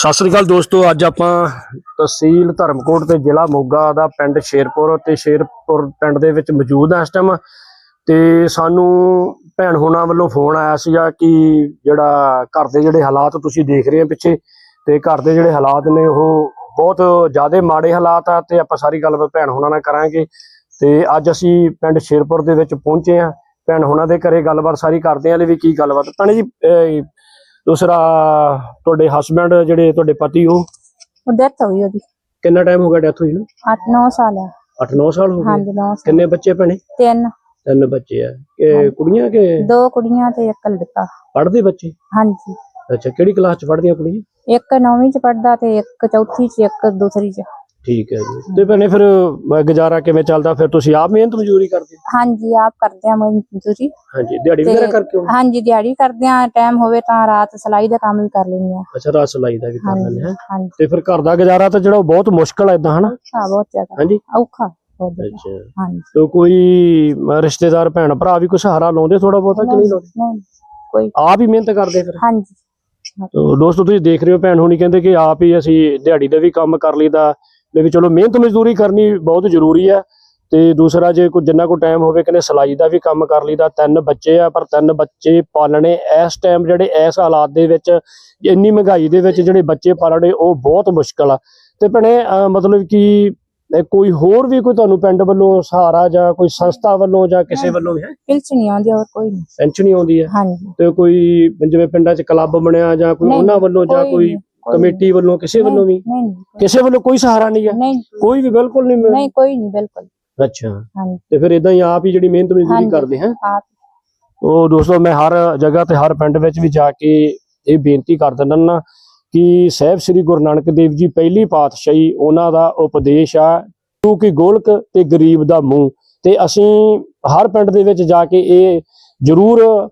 ਸਤਿ ਸ੍ਰੀ ਅਕਾਲ ਦੋਸਤੋ, ਅੱਜ ਆਪਾਂ ਤਹਿਸੀਲ ਧਰਮਕੋਟ ਤੇ ਜ਼ਿਲ੍ਹਾ ਮੋਗਾ ਦਾ ਪਿੰਡ ਸ਼ੇਰਪੁਰ ਤੇ ਸ਼ੇਰਪੁਰ ਪਿੰਡ ਦੇ ਵਿੱਚ ਮੌਜੂਦ ਹਾਂ ਇਸ ਟਾਈਮ ਤੇ ਸਾਨੂੰ ਭੈਣ ਹੋਣਾ ਵੱਲੋਂ ਫੋਨ ਆਇਆ ਸੀਗਾ ਕਿ ਜਿਹੜਾ ਘਰ ਦੇ ਜਿਹੜੇ ਹਾਲਾਤ ਤੁਸੀਂ ਦੇਖ ਰਹੇ ਹੋ ਪਿੱਛੇ, ਤੇ ਘਰ ਦੇ ਜਿਹੜੇ ਹਾਲਾਤ ਨੇ ਉਹ ਬਹੁਤ ਜ਼ਿਆਦਾ ਮਾੜੇ ਹਾਲਾਤ ਆ ਤੇ ਆਪਾਂ ਸਾਰੀ ਗੱਲਬਾਤ ਭੈਣ ਹੋਣਾ ਨਾਲ ਕਰਾਂਗੇ। ਤੇ ਅੱਜ ਅਸੀਂ ਪਿੰਡ ਸ਼ੇਰਪੁਰ ਦੇ ਵਿੱਚ ਪਹੁੰਚੇ ਆ ਭੈਣ ਹੋਣਾ ਦੇ ਘਰੇ ਗੱਲਬਾਤ ਸਾਰੀ ਕਰਦੇ ਆਂ ਲੈ ਵੀ ਕੀ ਗੱਲਬਾਤ? ਭੈਣੇ ਜੀ ਦੂਸਰਾ ਤੁਹਾਡੇ ਹਸਬੰਡ ਜਿਹੜੇ ਤੁਹਾਡੇ ਪਤੀ ਉਹ? ਉਹ ਡੈਥ ਹੋ ਗਈ ਉਹਦੀ। ਕਿੰਨਾ ਟਾਈਮ ਹੋ ਗਿਆ ਡੈਥ ਹੋਈ ਨੂੰ? 8-9 ਸਾਲ ਆ। 8-9 ਸਾਲ ਹੋ ਗਏ। ਹਾਂਜੀ 9 ਸਾਲ। ਕਿੰਨੇ ਬੱਚੇ ਭੈਣੇ? ਤਿੰਨ। ਤਿੰਨ ਬੱਚੇ ਆ। ਇਹ ਕੁੜੀਆਂ ਕਿ ਦੋ ਕੁੜੀਆਂ ਤੇ ਇੱਕ ਲੜਕਾ। ਪੜ੍ਹਦੇ ਬੱਚੇ? ਹਾਂਜੀ। ਅੱਛਾ ਕਿਹੜੀ ਕਲਾਸ ਚ ਪੜ੍ਹਦੀਆਂ ਕੁੜੀਆਂ? ਇੱਕ ਨੌਵੀਂ ਚ ਪੜਦਾ ਤੇ ਇੱਕ ਚੌਥੀ ਚ ਇੱਕ ਦੂਸਰੀ ਚ। ਠੀਕ ਹੈ ਜੀ। ਤੇ ਭੈਣੇ ਫਿਰ ਅਹ, ਗੁਜ਼ਾਰਾ ਕਿਵੇਂ ਚੱਲਦਾ? ਫਿਰ ਤੁਸੀਂ ਆਪ ਮਿਹਨਤ ਮਜ਼ਦੂਰੀ ਕਰਦੇ ਹੋ? ਹਾਂਜੀ ਆਪ ਕਰਦੇ ਆ ਮਜ਼ਦੂਰੀ। ਹਾਂਜੀ ਦਿਹਾੜੀ ਵਗੈਰਾ ਕਰਕੇ ਆਉਂਦੇ? ਹਾਂਜੀ ਦਿਹਾੜੀ ਕਰਦੇ ਆ ਟਾਈਮ ਹੋਵੇ ਤਾਂ ਰਾਤ ਸਲਾਈ ਦਾ ਕੰਮ ਵੀ ਕਰ ਲੈਂਦੇ ਆ ਅੱਛਾ ਰਾਤ ਸਲਾਈ ਦਾ ਵੀ ਕਰ ਲੈਂਦੇ ਹੈ? ਹਾਂਜੀ। ਤੇ ਫਿਰ ਘਰ ਦਾ ਗੁਜ਼ਾਰਾ ਤਾਂ ਜਿਹੜਾ ਉਹ ਬਹੁਤ ਮੁਸ਼ਕਲ ਹੈ ਇਦਾਂ ਹਨਾ? ਔਖਾ ਬਹੁਤ ਜ਼ਿਆਦਾ। ਹਾਂਜੀ। ਔਖਾ ਬਹੁਤ ਜ਼ਿਆਦਾ। ਅੱਛਾ। ਹਾਂਜੀ। ਤੇ ਕੋਈ ਅਹ, ਰਿਸ਼ਤੇਦਾਰ ਭੈਣ ਭਰਾ ਵੀ ਕੋਈ ਸਹਾਰਾ ਲਾਉਂਦੇ ਥੋੜਾ ਬਹੁਤਾ ਕਿ ਨਹੀਂ ਲਾਉਂਦੇ? ਨਹੀਂ ਕੋਈ। ਆਪ ਹੀ ਮਿਹਨਤ ਕਰਦੇ ਫਿਰ? ਹਾਂਜੀ। ਤੋ ਦੋਸਤੋ ਤੁਸੀਂ ਦੇਖ ਰਹੇ ਹੋ ਭੈਣ ਹੋਣੀ ਕਹਿੰਦੇ ਕਿ ਆਪ ਹੀ ਅਸੀਂ ਦਿਹਾੜੀ ਦਾ ਵੀ ਕੰਮ ਕਰ ਲਈਦਾ ਲੈ ਵੀ ਚਲੋ ਮਿਹਨਤ ਮਜ਼ਦੂਰੀ ਕਰਨੀ ਬਹੁਤ ਜ਼ਰੂਰੀ ਹੈ ਤੇ ਦੂਸਰਾ ਜੇ ਕੋਈ ਜਿੰਨਾ ਕੋ ਟਾਈਮ ਹੋਵੇ ਕਹਿੰਦੇ ਸਲਾਈ ਦਾ ਵੀ ਕੰਮ ਕਰ ਲਈਦਾ ਤਿੰਨ ਬੱਚੇ ਆ ਪਰ ਤਿੰਨ ਬੱਚੇ ਪਾਲਣੇ ਇਸ ਟਾਈਮ ਜਿਹੜੇ ਇਸ ਹਾਲਾਤ ਦੇ ਵਿੱਚ ਇੰਨੀ ਮਹਿੰਗਾਈ ਦੇ ਵਿੱਚ ਜਿਹੜੇ ਬੱਚੇ ਪਾਲਣੇ ਉਹ ਬਹੁਤ ਮੁਸ਼ਕਲ ਆ। ਤੇ ਭੈਣੇ ਮਤਲਬ ਕਿ ਕੋਈ ਹੋਰ ਵੀ ਕੋਈ ਤੁਹਾਨੂੰ ਪਿੰਡ ਵੱਲੋਂ ਸਹਾਰਾ ਜਾਂ ਕੋਈ ਸੰਸਥਾ ਵੱਲੋਂ ਜਾਂ ਕਿਸੇ ਵੱਲੋਂ ਵੀ ਹੈ? ਪਿਲਚ ਨਹੀਂ ਆਉਂਦੀ ਹੋਰ ਕੋਈ ਨਹੀਂ। ਪੈਨਸ਼ਨ ਨਹੀਂ ਆਉਂਦੀ ਹੈ? ਹਾਂਜੀ। ਤੇ ਕੋਈ ਜਿਵੇਂ ਪਿੰਡਾਂ 'ਚ ਕਲੱਬ ਬਣਿਆ ਜਾਂ ਕੋਈ ਉਹਨਾਂ ਵੱਲੋਂ ਜਾਂ ਕੋਈ ਕਮੇਟੀ ਵੱਲੋਂ ਕਿਸੇ ਵੱਲੋਂ ਵੀ? ਨਹੀਂ ਕਿਸੇ ਵੱਲੋਂ ਕੋਈ ਸਹਾਰਾ ਨਹੀਂ ਹੈ ਨਹੀਂ ਕੋਈ ਵੀ ਬਿਲਕੁਲ ਨਹੀਂ ਮਿਲ- ਨਹੀਂ ਕੋਈ ਨਹੀਂ ਬਿਲਕੁਲ। ਅੱਛਾ। ਹਾਂਜੀ। ਤੇ ਫਿਰ ਇਦਾਂ ਹੀ ਆਪ ਹੀ ਜਿਹੜੀ ਮਿਹਨਤ ਮਜ਼ਦੂਰੀ। ਕਰਦੇ ਹੈ? ਆਪ। ਉਹ ਦੋਸਤੋ ਮੈਂ ਹਰ ਜਗ੍ਹਾ ਤੇ ਹਰ ਪਿੰਡ ਵਿੱਚ ਵੀ ਜਾ ਕੇ ਇਹ ਬੇਨਤੀ ਕਰ ਦਿੰਦਾ ਨਾ ਕਿ ਸਾਹਿਬ ਸ੍ਰੀ ਗੁਰੂ ਨਾਨਕ ਦੇਵ ਜੀ ਪਹਿਲੀ ਪਾਤਸ਼ਾਹੀ ਉਹਨਾਂ ਦਾ ਉਪਦੇਸ਼ ਆ ਤੂੰ ਕਿ ਗੋਲਕ ਤੇ ਗਰੀਬ ਦਾ ਮੂੰਹ। ਤੇ ਅਸੀਂ ਹਰ ਪਿੰਡ ਦੇ ਵਿੱਚ ਜਾ ਕੇ ਇਹ ਜ਼ਰੂਰ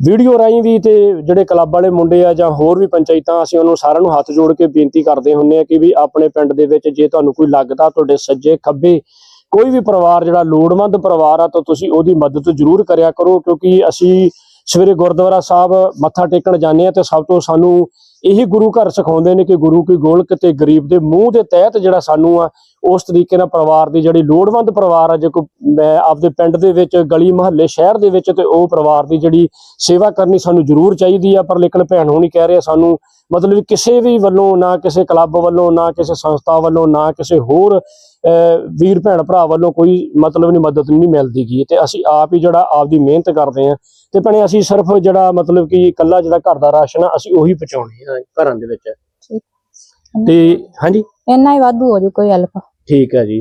ਵੀਡੀਓ ਰਾਹੀਂ ਵੀ ਤੇ ਜਿਹੜੇ ਕਲੱਬ ਵਾਲੇ ਮੁੰਡੇ ਆ ਜਾਂ ਹੋਰ ਵੀ ਪੰਚਾਇਤਾਂ, ਅਸੀਂ ਉਹਨੂੰ ਸਾਰਿਆਂ ਨੂੰ ਹੱਥ ਜੋੜ ਕੇ ਬੇਨਤੀ ਕਰਦੇ ਹੁੰਨੇ ਆ ਕਿ ਵੀ ਆਪਣੇ ਪਿੰਡ ਦੇ ਵਿੱਚ ਜੇ ਤੁਹਾਨੂੰ ਕੋਈ ਲੱਗਦਾ ਤੁਹਾਡੇ ਸੱਜੇ ਖੱਬੇ ਕੋਈ ਵੀ ਪਰਿਵਾਰ, ਜਿਹੜਾ ਲੋੜਵੰਦ ਪਰਿਵਾਰ ਆ, ਤਾਂ ਤੁਸੀਂ ਉਹਦੀ ਮਦਦ ਜ਼ਰੂਰ ਕਰਿਆ ਕਰੋ ਕਿਉਂਕਿ ਅਸੀਂ ਸਵੇਰੇ ਗੁਰਦੁਆਰਾ ਸਾਹਿਬ ਮੱਥਾ ਟੇਕਣ ਜਾਂਦੇ ਆ ਤੇ ਸਭ ਤੋਂ ਸਾਨੂੰ ਇਹੀ ਗੁਰੂ ਘਰ ਸਿਖਾਉਂਦੇ ਨੇ ਕਿ ਗੁਰੂ ਕੀ ਗੋਲਕ ਤੇ ਗਰੀਬ ਦੇ ਮੂੰਹ ਦੇ ਤਹਿਤ ਜਿਹੜਾ ਸਾਨੂੰ ਆ ਉਸ ਤਰੀਕੇ ਨਾਲ ਪਰਿਵਾਰ ਦੀ ਜਿਹੜੀ ਲੋੜਵੰਦ ਪਰਿਵਾਰ ਆ ਜੇ ਕੋਈ ਆਪਦੇ ਪਿੰਡ ਦੇ ਵਿੱਚ ਗਲੀ ਮੁਹੱਲੇ ਸ਼ਹਿਰ ਦੇ ਵਿੱਚ ਤੇ ਉਹ ਪਰਿਵਾਰ ਦੀ ਜਿਹੜੀ ਸੇਵਾ ਕਰਨੀ ਸਾਨੂੰ ਜ਼ਰੂਰ ਚਾਹੀਦੀ ਆ ਪਰ ਲੇਕਿਨ ਭੈਣ ਹੋਣੀ ਕਹਿ ਰਹੇ ਸਾਨੂੰ ਮਤਲਬ ਕਿਸੇ ਵੀ ਵੱਲੋਂ ਨਾ ਕਿਸੇ ਕਲੱਬ ਵੱਲੋਂ ਨਾ ਕਿਸੇ ਸੰਸਥਾ ਵੱਲੋਂ ਨਾ ਕਿਸੇ ਹੋਰ ਵੀਰ ਭੈਣ ਭਰਾ ਵੱਲੋਂ ਕੋਈ ਮਤਲਬ ਨਹੀਂ ਮਦਦ ਨਹੀਂ ਮਿਲਦੀ ਗੀ। ਤੇ ਅਸੀਂ ਆਪ ਹੀ ਜਿਹੜਾ ਆਪਦੀ ਮਿਹਨਤ ਕਰਦੇ ਆ ਤੇ ਭੈਣੇ ਅਸੀਂ ਸਿਰਫ ਜਿਹੜਾ ਮਤਲਬ ਕਿ ਇਕੱਲਾ ਜਿਹੜਾ ਘਰ ਦਾ ਰਾਸ਼ਨ ਆ ਅਸੀਂ ਉਹੀ ਪਹੁੰਚਾਉਣੇ ਆ ਘਰਾਂ ਦੇ ਵਿੱਚ। ਤੇ ਹਾਂਜੀ। ਇੰਨਾ ਹੀ ਵਾਧੂ ਹੋ ਜੂ, ਕੋਈ ਹੈਲਪ ਠੀਕ ਹੈ ਜੀ।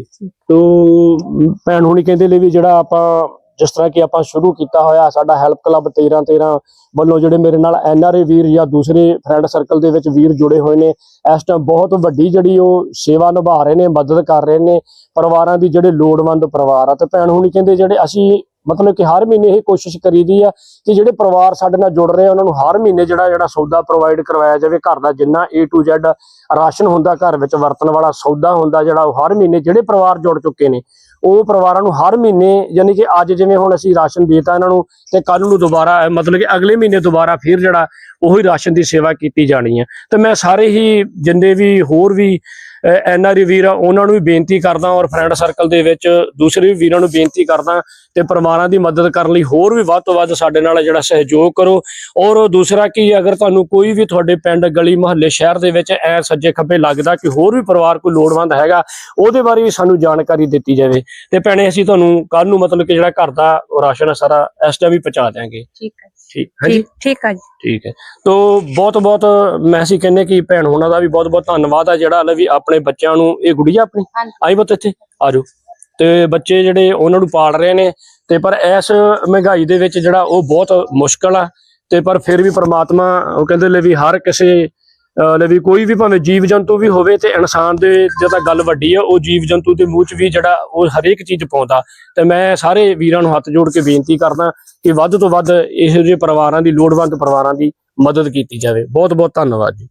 ਤੋ ਭੈਣ ਹੁਣੀ ਕਹਿੰਦੇ ਲਈ ਵੀ ਜਿਹੜਾ ਆਪਾਂ, ਜਿਸ ਤਰ੍ਹਾਂ ਕਿ ਆਪਾਂ ਸ਼ੁਰੂ ਕੀਤਾ ਹੋਇਆ ਸਾਡਾ ਹੈਲਪ ਕਲੱਬ 13 13 ਵੱਲੋਂ ਜਿਹੜੇ ਮੇਰੇ ਨਾਲ ਐਨਆਰਏ ਵੀਰ ਜਾਂ ਦੂਸਰੇ ਫਰੈਂਡ ਸਰਕਲ ਦੇ ਵਿੱਚ ਵੀਰ ਜੁੜੇ ਹੋਏ ਨੇ, ਇਸ ਟਾਈਮ ਬਹੁਤ ਵੱਡੀ ਜਿਹੜੀ ਉਹ ਸੇਵਾ ਨਿਭਾ ਰਹੇ ਨੇ, ਮਦਦ ਕਰ ਰਹੇ ਨੇ, ਪਰਿਵਾਰਾਂ ਦੀ ਜਿਹੜੇ ਲੋੜਵੰਦ ਪਰਿਵਾਰ ਆ। ਤੇ ਭੈਣ ਹੁਣੀ ਕਹਿੰਦੇ ਜਿਹੜੇ ਅਸੀਂ ਮਤਲਬ ਕਿ ਹਰ ਮਹੀਨੇ ਇਹ ਕੋਸ਼ਿਸ਼ ਕਰੀਦੀ ਆ ਕਿ ਜਿਹੜੇ ਪਰਿਵਾਰ ਸਾਡੇ ਨਾਲ ਜੁੜ ਰਹੇ ਆ, ਉਹਨਾਂ ਨੂੰ ਹਰ ਮਹੀਨੇ ਜਿਹੜਾ ਜਿਹੜਾ ਸੌਦਾ ਪ੍ਰੋਵਾਈਡ ਕਰਵਾਇਆ ਜਾਵੇ, ਘਰ ਦਾ ਜਿੰਨਾ A to Z ਰਾਸ਼ਨ ਹੁੰਦਾ, ਘਰ ਵਿੱਚ ਵਰਤਣ ਵਾਲਾ ਸੌਦਾ ਹੁੰਦਾ ਜਿਹੜਾ ਉਹ ਹਰ ਮਹੀਨੇ ਜਿਹੜੇ ਪਰਿਵਾਰ ਜੁੜ ਚੁੱਕੇ ਨੇ, ਉਹ ਪਰਿਵਾਰਾਂ ਨੂੰ ਹਰ ਮਹੀਨੇ ਯਾਨੀ ਕਿ ਅੱਜ ਜਿਵੇਂ ਹੁਣ ਅਸੀਂ ਰਾਸ਼ਨ ਦੇਤਾ ਇਹਨਾਂ ਨੂੰ ਤੇ ਕੱਲ ਨੂੰ ਦੁਬਾਰਾ, ਮਤਲਬ ਕਿ ਅਗਲੇ ਮਹੀਨੇ ਦੁਬਾਰਾ ਫਿਰ ਜਿਹੜਾ ਉਹੀ ਰਾਸ਼ਨ ਦੀ ਸੇਵਾ ਕੀਤੀ ਜਾਣੀ ਹੈ। ਤੇ ਮੈਂ ਸਾਰੇ ਹੀ ਜਿੰਨੇ ਵੀ ਹੋਰ ਵੀ ਐਨਆਰਈ ਵੀਰ ਆ ਉਹਨਾਂ ਨੂੰ ਵੀ ਬੇਨਤੀ ਕਰਦਾ ਔਰ ਫਰੈਂਡ ਸਰਕਲ ਦੇ ਵਿੱਚ ਦੂਸਰੇ ਵੀ ਵੀਰਾਂ ਨੂੰ ਬੇਨਤੀ ਕਰਦਾ ਤੇ ਪਰਿਵਾਰਾਂ ਦੀ ਮਦਦ ਕਰਨ ਲਈ ਹੋਰ ਵੀ ਵੱਧ ਤੋਂ ਵੱਧ ਸਾਡੇ ਨਾਲ ਜਿਹੜਾ ਸਹਿਯੋਗ ਕਰੋ। ਔਰ ਦੂਸਰਾ ਕੀ ਅਗਰ ਤੁਹਾਨੂੰ ਕੋਈ ਵੀ ਤੁਹਾਡੇ ਪਿੰਡ ਗਲੀ ਮੁਹੱਲੇ ਸ਼ਹਿਰ ਦੇ ਵਿੱਚ ਐ ਸੱਜੇ ਖੱਬੇ ਲੱਗਦਾ ਕਿ ਹੋਰ ਵੀ ਪਰਿਵਾਰ ਕੋਈ ਲੋੜਵੰਦ ਹੈਗਾ ਉਹਦੇ ਬਾਰੇ ਵੀ ਸਾਨੂੰ ਜਾਣਕਾਰੀ ਦਿੱਤੀ ਜਾਵੇ। ਤੇ ਭੈਣੇ ਅਸੀਂ ਤੁਹਾਨੂੰ ਕੱਲ ਨੂੰ ਮਤਲਬ ਕਿ ਜਿਹੜਾ ਘਰ ਦਾ ਰਾਸ਼ਨ ਸਾਰਾ ਇਸ ਟਾਈਮ ਵੀ ਪਹੁੰਚਾ ਦਿਆਂਗੇ। ਠੀਕ ਹੈ ਠੀਕ ਹਾਂਜੀ? ਠੀਕ ਠੀਕ ਹੈ ਜੀ। ਠੀਕ ਹੈ। ਤੋ ਬਹੁਤ ਬਹੁਤ ਮੈਂ ਅਸੀਂ ਕਹਿੰਦੇ ਕਿ ਭੈਣ ਹੋਣਾ ਦਾ ਵੀ ਬਹੁਤ ਬਹੁਤ ਧੰਨਵਾਦ ਆ ਜਿਹੜਾ ਵੀ ਆਪਣੇ ਬੱਚਿਆਂ ਨੂੰ ਇਹ ਗੁੜੀਆ ਆਪਣੀ। ਆਈ ਬਤ ਇੱਥੇ? ਆਜੋ। ਤੇ ਬੱਚੇ ਜਿਹੜੇ ਉਹਨਾਂ ਨੂੰ ਪਾਲ ਰਹੇ ਨੇ ਤੇ ਪਰ ਇਸ ਮਹਿੰਗਾਈ ਦੇ ਵਿੱਚ ਜਿਹੜਾ ਉਹ ਬਹੁਤ ਮੁਸ਼ਕਲ ਆ ਤੇ ਪਰ ਫਿਰ ਵੀ ਪ੍ਰਮਾਤਮਾ ਉਹ ਕਹਿੰਦੇ ਲੈ ਵੀ ਹਰ ਕਿਸੇ ਲੈ ਵੀ ਕੋਈ ਵੀ ਭਾਵੇਂ ਜੀਵ ਜੰਤੂ ਵੀ ਹੋਵੇ ਤੇ ਇਨਸਾਨ ਦੇ ਜਦੋਂ ਗੱਲ ਵੱਡੀ ਆ ਉਹ ਜੀਵ ਜੰਤੂ ਦੇ ਮੂੰਹ 'ਚ ਵੀ ਜਿਹੜਾ ਉਹ ਹਰੇਕ ਚੀਜ਼ ਪਾਉਂਦਾ। ਤੇ ਮੈਂ ਸਾਰੇ ਵੀਰਾਂ ਨੂੰ ਹੱਥ ਜੋੜ ਕੇ ਬੇਨਤੀ ਕਰਦਾ ਕਿ ਵੱਧ ਤੋਂ ਵੱਧ ਇਹੋ ਜਿਹੇ ਪਰਿਵਾਰਾਂ ਦੀ ਲੋੜਵੰਦ ਪਰਿਵਾਰਾਂ ਦੀ ਮਦਦ ਕੀਤੀ ਜਾਵੇ। ਬਹੁਤ ਬਹੁਤ ਧੰਨਵਾਦ ਜੀ।